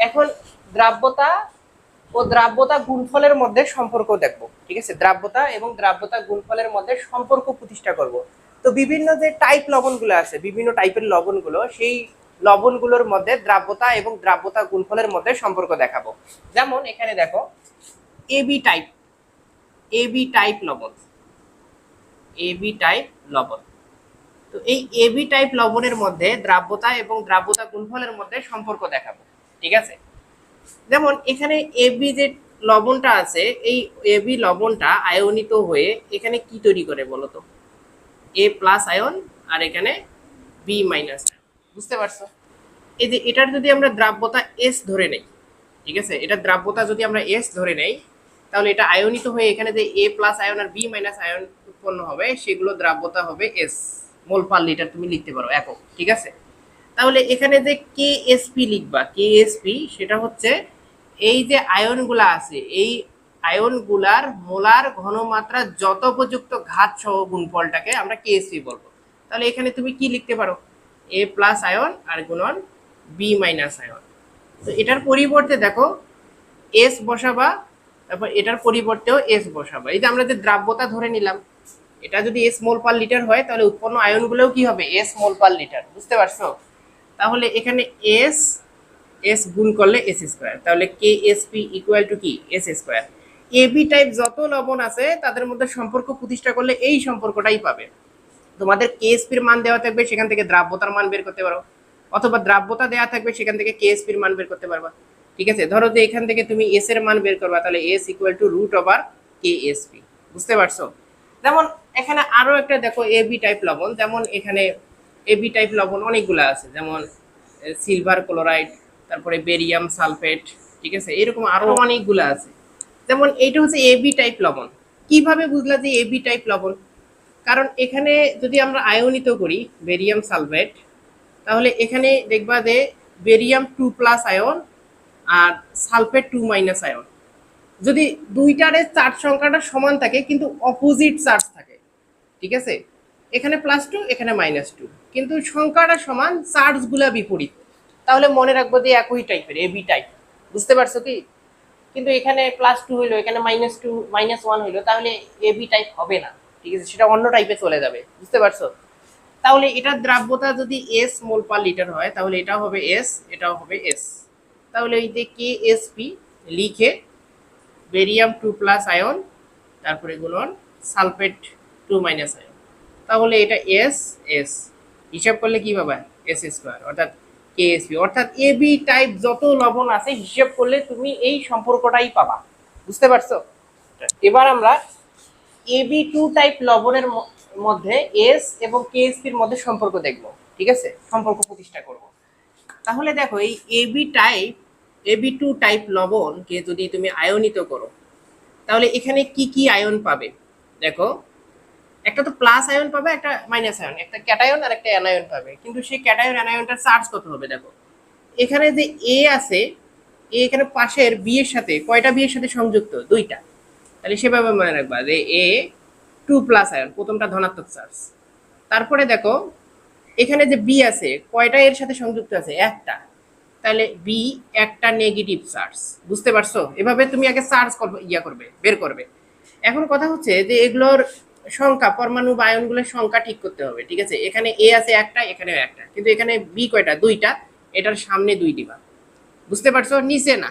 এখন দ্রাব্যতা ও দ্রাব্যতা গুণফলের মধ্যে সম্পর্ক দেখব, ঠিক আছে? দ্রাব্যতা এবং দ্রাব্যতা গুণফলের মধ্যে সম্পর্ক প্রতিষ্ঠা করব। তো বিভিন্ন যে টাইপ লবণগুলো আছে, বিভিন্ন টাইপের লবণগুলো, সেই লবণগুলোর মধ্যে দ্রাব্যতা এবং দ্রাব্যতা গুণফলের মধ্যে সম্পর্ক দেখাবো। যেমন এখানে দেখো এবি টাইপ এবি টাইপ লবণ এবি টাইপ লবণ। তো এই এবি টাইপ লবণের মধ্যে দ্রাব্যতা এবং দ্রাব্যতা গুণফলের মধ্যে সম্পর্ক দেখাবো। ঠিক আছে? যেমন এখানে এবি যে লবণটা আছে, এই এবি লবণটা আয়নিত হয়ে এখানে কি তৈরি করে বলো তো? এ প্লাস আয়ন আর এখানে বি মাইনাস বুঝতে পারছ? এই যে এটার যদি আমরা দ্রাব্যতা এস ধরে নেই, ঠিক আছে? এটা দ্রাব্যতা যদি আমরা এস ধরে নেই, তাহলে এটা আয়নিত হয়ে এখানে যে এ প্লাস আয়ন আর বি মাইনাস আয়ন উৎপন্ন হবে, সেগুলো দ্রাব্যতা হবে এস মোল পার লিটার তুমি লিখতে পারো, একক, ঠিক আছে? তাহলে এখানে যে কে এসপি লিখবা কে এসপি সেটা হচ্ছে এই যে আয়নগুলা আছে, এই আয়নগুলার মোলার ঘনমাত্রা যত উপযুক্ত ঘাত সহ গুণফলটাকে আমরা কেএসপি বলব। তাহলে এখানে তুমি কি লিখতে পারো? এ প্লাস আয়ন আর গুণন বি মাইনাস আয়ন। তো এটার পরিবর্তে দেখো এস বসাবা, তারপর এটার পরিবর্তেও এস বসাবা। এই যে আমরা যে দ্রাব্যতা ধরে নিলাম, এটা যদি এস মোল পার লিটার হয়, তাহলে উৎপন্ন আয়নগুলোও কি হবে? এস মোল পার লিটার বুঝতে পারছ? তাহলে এখানে এস এস গুণ করলে এস স্কোয়ার তাহলে K S P equal to কি? এস স্কোয়ার এবি টাইপ যত লবণ আছে, তাদের মধ্যে সম্পর্ক প্রতিষ্ঠা করলে এই সম্পর্কটাই পাবে। তোমাদের কেএসপির মান দেওয়া থাকবে, সেখান থেকে দ্রাব্যতার মান বের করতে পারো। অথবা দ্রাব্যতা দেওয়া থাকবে, সেখান থেকে কেএসপির মান বের করতে পারবা। ঠিক আছে? ধরো যে এখান থেকে তুমি এস এর মান বের করবা, তাহলে S equal to root over KSP বুঝতে পারছ? যেমন এখানে আরও একটা দেখো এ এবি টাইপ লবণ। যেমন এখানে এবি টাইপ লবণ অনেকগুলো আছে যেমন সিলভার ক্লোরাইড তারপরে বেরিয়াম সালফেট ঠিক আছে? এরকম আরও অনেকগুলো আছে। যেমন এইটা হচ্ছে এবি টাইপ লবণ। কীভাবে বুঝলা যে এবি টাইপ লবণ? কারণ এখানে যদি আমরা আয়নিত করি বেরিয়াম সালফেট তাহলে এখানে দেখবা যে বেরিয়াম টু প্লাস আয়ন আর সালফেট টু মাইনাস আয়ন যদি দুইটারে চার্জ সংখ্যাটা সমান থাকে কিন্তু অপোজিট চার্জ থাকে ঠিক আছে? এখানে প্লাস টু এখানে মাইনাস টু কিন্তু সংখ্যাটা সমান চার্জগুলা বিপরীত। তাহলে মনে রাখব যে একই টাইপের এবি টাইপ বুঝতে পারছ কি? কিন্তু এখানে প্লাস টু হইল, এখানে মাইনাস টু মাইনাস ওয়ান হইল, তাহলে এবি টাইপ হবে না। ঠিক আছে, সেটা অন্য টাইপে চলে যাবে। বুঝতে পারছ? তাহলে এটার দ্রাব্যতা যদি এস মোল পার লিটার হয়, তাহলে এটাও হবে এস এটাও হবে এস তাহলে এই যে কে এস পি লিখে বেরিয়াম টু প্লাস আয়ন তারপরে গুণন সালফেট টু মাইনাস আয়ন তাহলে এটা এস এস হিসাব করলে কি পাবা? এস স্কোয়ার অর্থাৎ কেএসপি অর্থাৎ এ বি টাইপ যত লবণ আছে, হিসাব করলে তুমি এই সম্পর্কটাই পাবা। বুঝতে পারছ? এবার আমরা এ বি টু টাইপ লবণের মধ্যে এস এবং কেএসপির মধ্যে সম্পর্ক দেখব, ঠিক আছে? সম্পর্ক প্রতিষ্ঠা করব। তাহলে দেখো, এই A B type A B two type লবণকে যদি তুমি আয়নিত করো, তাহলে এখানে কি কি আয়ন পাবে? দেখো একটা তো প্লাস আয়ন পাবে, একটা মাইনাস আয়ন একটা ক্যাটায়ন আর একটা অ্যানায়ন পাবে। কিন্তু সেই ক্যাটায়ন অ্যানায়নটার চার্জ কত হবে দেখো? এখানে যে এ আছে এ এখানে পাশের বি এর সাথে, কয়টা বি এর সাথে সংযুক্ত? দুইটা। তাহলে সেভাবে মনে রাখবা যে এ টু প্লাস আয়ন প্রথমটা ধনাত্মক চার্জ তারপরে দেখো, এখানে যে বি আছে, কয়টা এর সাথে সংযুক্ত আছে? একটা। তাহলে বি একটা নেগেটিভ চার্জ বুঝতে পারছ? এভাবে তুমি আগে চার্জ ইয়া করবে, বের করবে। এখন কথা হচ্ছে যে এগুলোর সংখ্যা, পরমাণু বা আয়নগুলোর সংখ্যা ঠিক করতে হবে, ঠিক আছে? এখানে এ আছে একটা, এখানেও একটা, কিন্তু এখানে বি কয়টা? দুইটা, এটার সামনে দুই দিবা। বুঝতে পারছ? নিচে না।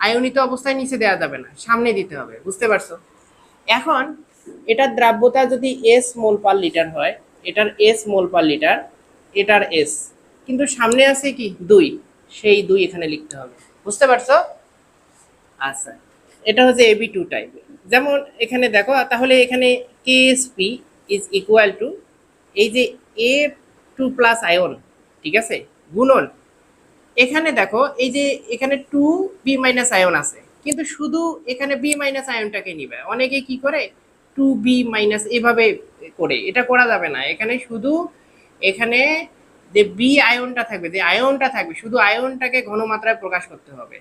আয়নিত অবস্থায় নিচে দেওয়া যাবে না, সামনে দিতে হবে, বুঝতে পারছ? এখন, এটার দ্রাব্যতা যদি এস মোল পার লিটার হয়, এটার এস মোল পার লিটার, এটার এস কিন্তু সামনে আছে কি? দুই, সেই দুই এখানে লিখতে হবে, বুঝতে পারছ? আচ্ছা এটা হচ্ছে এবি টু টাইপ যেমন এখানে দেখো, তাহলে এখানে K KSP is equal to এই যে এ টু প্লাস আয়ন ঠিক আছে? গুণন। এখানে দেখো, এই যে এখানে টু বি মাইনাস আয়ন আছে। কিন্তু শুধু এখানে বি মাইনাস আয়নটাকে নিবে। অনেকে কি করে? টু বি মাইনাস এভাবে করে। এটা করা যাবে না। এখানে শুধু এখানে যে বি আয়নটা থাকবে, যে আয়নটা থাকবে, শুধু আয়নটাকে ঘনমাত্রায় প্রকাশ করতে হবে।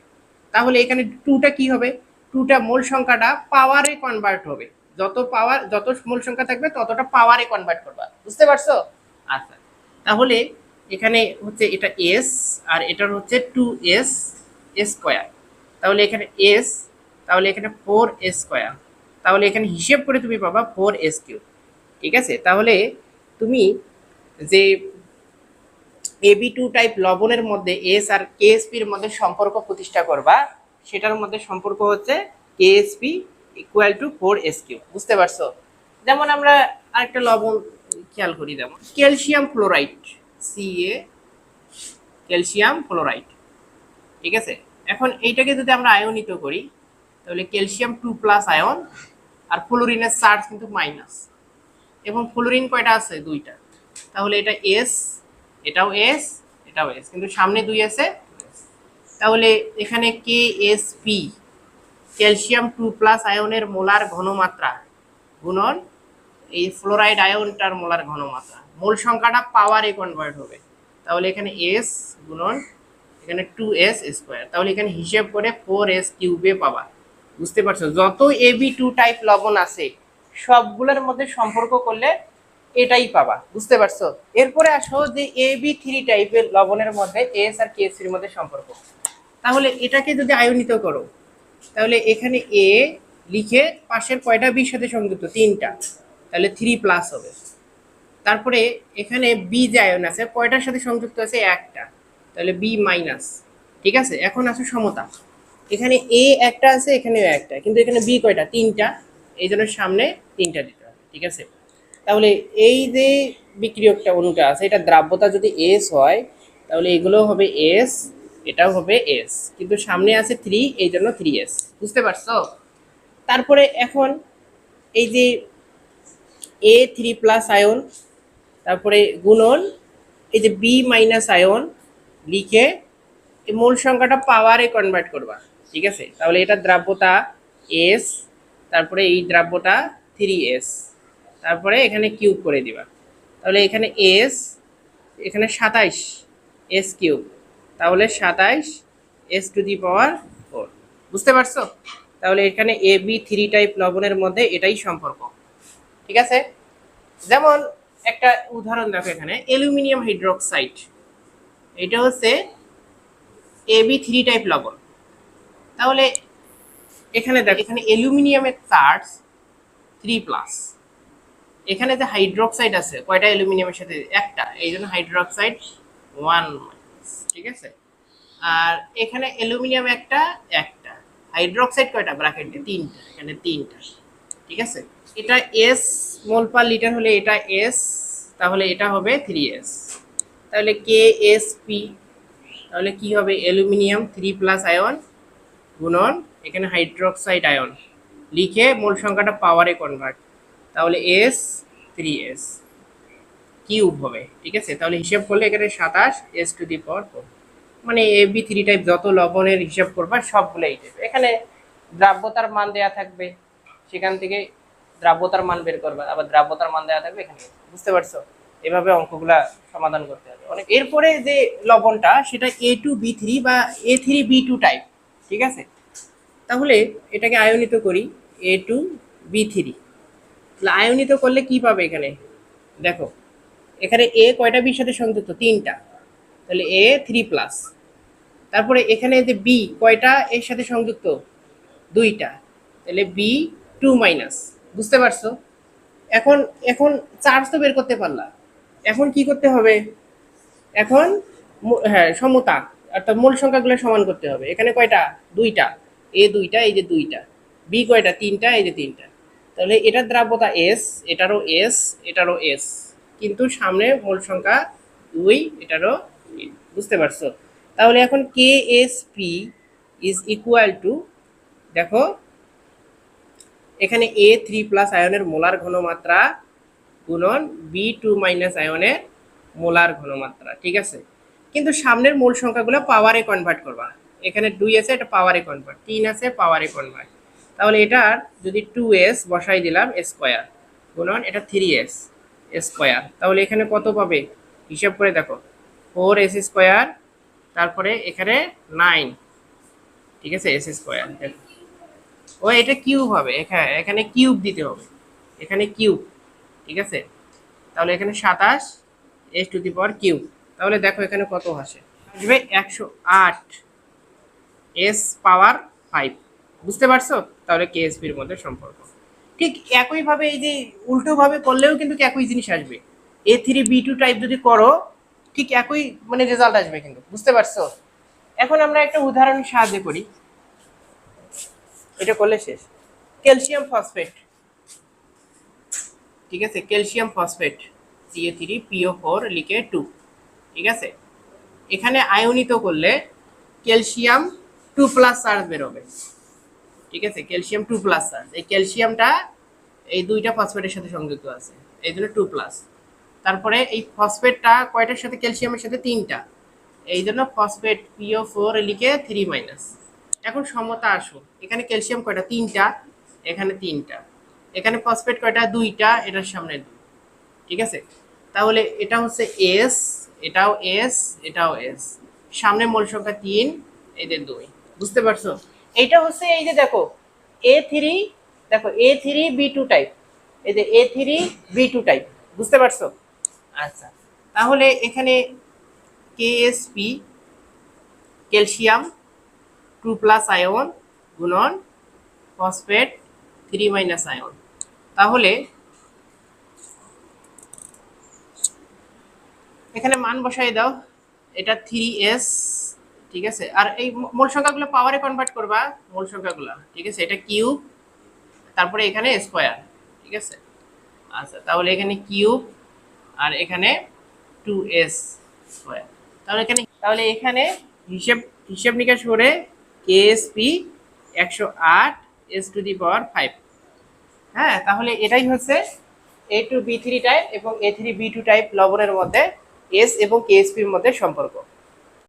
তাহলে এখানে টুটা কি হবে? টুটা মূল সংখ্যাটা পাওয়ারে কনভার্ট হবে। যত পাওয়ার যত মূল সংখ্যা থাকবে ততটা পাওয়ারে কনভার্ট করবা। বুঝতে পারছ? আচ্ছা। তাহলে এখানে হচ্ছে এটা এস আর এটার হচ্ছে টু এস স্কোয়ার তাহলে এখানে এস তাহলে এখানে ফোর এস স্কোয়ার তাহলে এখানে হিসেব করে তুমি পাবা ফোর এস কিউ ঠিক আছে? তাহলে তুমি যে এবি টু টাইপ লবণের মধ্যে এস আর কেএসপির মধ্যে সম্পর্ক প্রতিষ্ঠা করবা সেটার মধ্যে সম্পর্ক হচ্ছে KSP equal to four S cube বুঝতে পারছ? যেমন আমরা আরেকটা লবণ খেয়াল করি, যেমন calcium fluoride CA calcium fluoride ঠিক আছে? এখন এইটাকে যদি আমরা আয়নিত করি, তাহলে ক্যালসিয়াম টু প্লাস আয়ন আর ফ্লোরিনের চার্জ কিন্তু মাইনাস এবং ফ্লোরিন কয়টা আছে? দুইটা। তাহলে এটা এস এটাও এস এটাও এস কিন্তু সামনে দুই আছে তাহলে এখানে K S P calcium two plus আয়নের মোলার ঘনমাত্রা। গুণন, এই ফ্লোরাইড আয়নটার মোলার ঘনমাত্রা। মোল সংখ্যাটা পাওয়ারে কনভার্ট হবে। তাহলে এখানে এস গুণন, এখানে টু এস স্কোয়ার তাহলে এখানে হিসেব করে ফোর এস কিউবে পাবা। বুঝতে পারছ? যত এবি টু টাইপ লবণ আছে, সবগুলোর মধ্যে সম্পর্ক করলে এটাই পাবা। বুঝতে পারছ? এরপরে আসো যে এ বি থ্রি টাইপের লবণের মধ্যে এস আর কে এর মধ্যে সম্পর্ক। তাহলে এটাকে যদি আয়নিত করো, তাহলে এখানে এ লিখে পাশের কয়টা বির সাথে সংযুক্ত? তিনটা। তাহলে থ্রি প্লাস হবে। তারপরে এখানে বি যে আয়ন আছে, কয়টার সাথে সংযুক্ত আছে? একটা। তাহলে বি মাইনাস ঠিক আছে? এখন আছে সমতা। এখানে এ একটা আছে, এখানেও একটা। কিন্তু এখানে বি কয়টা? তিনটা। এই জন্য সামনে তিনটা দিতে হবে। ঠিক আছে? তাহলে এই যে বিক্রিয়কটা অনুটা আছে, এটা দ্রাব্যতা যদি এস হয়, তাহলে এগুলো হবে এস এটাও হবে এস কিন্তু সামনে আছে থ্রি এই জন্য থ্রি এস বুঝতে পারছ? তারপরে এখন এই যে এ থ্রি প্লাস আয়ন তারপরে গুণন, এই যে বি মাইনাস আয়ন লিখে এই মূল সংখ্যাটা পাওয়ারে কনভার্ট করবা, ঠিক আছে? তাহলে এটা দ্রাব্যতা এস তারপরে এই দ্রাব্যটা থ্রি এস তারপরে এখানে কিউব করে দিবা। তাহলে এখানে এস এখানে সাতাইশ এস কিউব তাহলে সাতাইশ S to the power four বুঝতে পারছ? তাহলে এখানে এ বি থ্রি টাইপ লবণের মধ্যে এটাই সম্পর্ক। ঠিক আছে? যেমন একটা উদাহরণ দেখো এখানে, অ্যালুমিনিয়াম হাইড্রোক্সাইড। এটা হচ্ছে এ বি থ্রি টাইপ লবণ। তাহলে এখানে দেখো, এখানে অ্যালুমিনিয়ামের চার্জ থ্রি প্লাস এখানে যে হাইড্রোক্সাইড আছে, কয়টা অ্যালুমিনিয়ামের সাথে? একটা। এই জন্য হাইড্রোক্সাইড ওয়ান ঠিক আছে? আর এখানে অ্যালুমিনিয়াম একটা একটা। হাইড্রোক্সাইড কয়টা? ব্র্যাকেট তিনটা, এখানে তিনটা। ঠিক আছে? এটা এস মোল পার লিটার হলে এটা এস তাহলে এটা হবে থ্রি এস তাহলে কে এস পি তাহলে কি হবে? অ্যালুমিনিয়াম থ্রি প্লাস আয়ন গুণন, এখানে হাইড্রোক্সাইড আয়ন লিখে মোল সংখ্যাটা পাওয়ারে কনভার্ট তাহলে এস থ্রি এস কিউব হবে, ঠিক আছে? তাহলে হিসেব করলে এখানে সাতাশ S to the power four মানে এ বি থ্রি টাইপ যত লবণের হিসাব করবা সবগুলো এই টাইপ এখানে দ্রাব্যতার মান দেয়া থাকবে, সেখান থেকে দ্রাব্যতার মান বের করবা, আবার দ্রাব্যতার মান দেওয়া থাকবে এখানে। বুঝতে পারছ? এভাবে অঙ্কগুলা সমাধান করতে হবে। অনেক এরপরে যে লবণটা, সেটা এ টু বি থ্রি বা A three B two type ঠিক আছে? তাহলে এটাকে আয়নিত করি এ টু বি থ্রি আয়নিত করলে কি পাবে এখানে? দেখো এখানে এ কয়টা বির সাথে সংযুক্ত? তিনটা। তাহলে এ থ্রি প্লাস তারপরে এখানে যে বি কয়টা এর সাথে সংযুক্ত? দুইটা। তাহলে বি টু মাইনাস বুঝতে পারছ? এখন এখন চার্জ তো বের করতে পারলা। এখন কি করতে হবে? এখন হ্যাঁ সমতা। অর্থাৎ মূল সংখ্যাগুলো সমান করতে হবে। এখানে কয়টা? দুইটা। এ দুইটা, এই যে দুইটা। বি কয়টা? তিনটা, এই যে তিনটা। তাহলে এটার দ্রাব্যতা এস এটারও এস এটারও এস কিন্তু সামনে মূল সংখ্যা দুই, এটারও বুঝতে পারছ? তাহলে এখন K S P is equal to দেখো, এখানে এ থ্রি প্লাস আয়নের মোলার ঘনমাত্রা গুণন বি টু মাইনাস আয়নের মোলার ঘনমাত্রা, ঠিক আছে? কিন্তু সামনের মূল সংখ্যাগুলো পাওয়ারে কনভার্ট করবা। এখানে দুই আছে, এটা পাওয়ারে কনভার্ট তিন আছে পাওয়ারে কনভার্ট তাহলে এটার যদি টু এস বসাই দিলাম স্কোয়ার গুণন এটা থ্রি এস স্কোয়ার। তাহলে এখানে কত পাবে? হিসাব করে দেখো। ফোর এস স্কোয়ার, তারপরে এখানে নাইন। ঠিক আছে? এস স্কোয়ার ও, এটা কিউব হবে। এখানে এখানে কিউব দিতে হবে। এখানে কিউব। ঠিক আছে? তাহলে এখানে সাতাশ, S to the power cube. তাহলে দেখো এখানে কত আসে। আসবে একশো আট এস পাওয়ার ফাইভ। বুঝতে পারছ? তাহলে কেএসপির মধ্যে সম্পর্ক। ঠিক একইভাবে এই যে উল্টোভাবে করলেও কিন্তু একই জিনিস আসবে। A three B two type যদি করো, ঠিক একই মানে রেজাল্ট আসবে কিন্তু, বুঝতে পারছ? এখন আমরা একটা উদাহরণ সাহায্য করি। এটা করলে শেষ। Calcium phosphate. ঠিক আছে? Calcium phosphate CA three PO four লিখে টু ঠিক আছে? এখানে আয়নিত করলে ক্যালসিয়াম টু প্লাস চার্জ বেরোবে। ঠিক আছে? ক্যালসিয়াম টু প্লাস চার্জ এই ক্যালসিয়ামটা এই দুইটা ফসফেটের সাথে সংযুক্ত আছে। এই জন্য টু প্লাস তারপরে এই ফসফেটটা কয়টার সাথে? ক্যালসিয়ামের সাথে তিনটা। এই জন্য ফসফেট পিও ফোর লিখে থ্রি মাইনাস এখন সমতা আসো এখানে ক্যালসিয়াম কয়টা? তিনটা। এখানে তিনটা। এখানে ফসফেট কয়টা? দুইটা। এটার সামনে দুই। ঠিক আছে? তাহলে এটা হচ্ছে এস এটাও এস এটাও এস সামনে মোল সংখ্যা তিন এদের দুই। বুঝতে পারছ? এইটা হচ্ছে এই যে দেখো এ থ্রি দেখো A three B two type এই যে A three B two type বুঝতে পারছ? আচ্ছা। তাহলে এখানে KSP calcium two plus ion গুণন ফসফেট থ্রি মাইনাস আয়ন তাহলে এখানে মান বসাই দাও। এটা থ্রি এস ঠিক আছে? আর এই মূল সংখ্যাগুলো পাওয়ারে কনভার্ট করবা, মূল সংখ্যাগুলো, ঠিক আছে? এটা কিউব তারপরে এখানে স্কোয়ার ঠিক আছে? আচ্ছা তাহলে এখানে কিউব আর এখানে টু এস স্কোয়ার তাহলে এখানে তাহলে এখানে হিসেব হিসেব নিকাশ করে কেএসপি একশো আট S to the power five হ্যাঁ তাহলে এটাই হচ্ছে A two B three type এবং A three B two type লবণের মধ্যে এস এবং কেএসপির মধ্যে সম্পর্ক।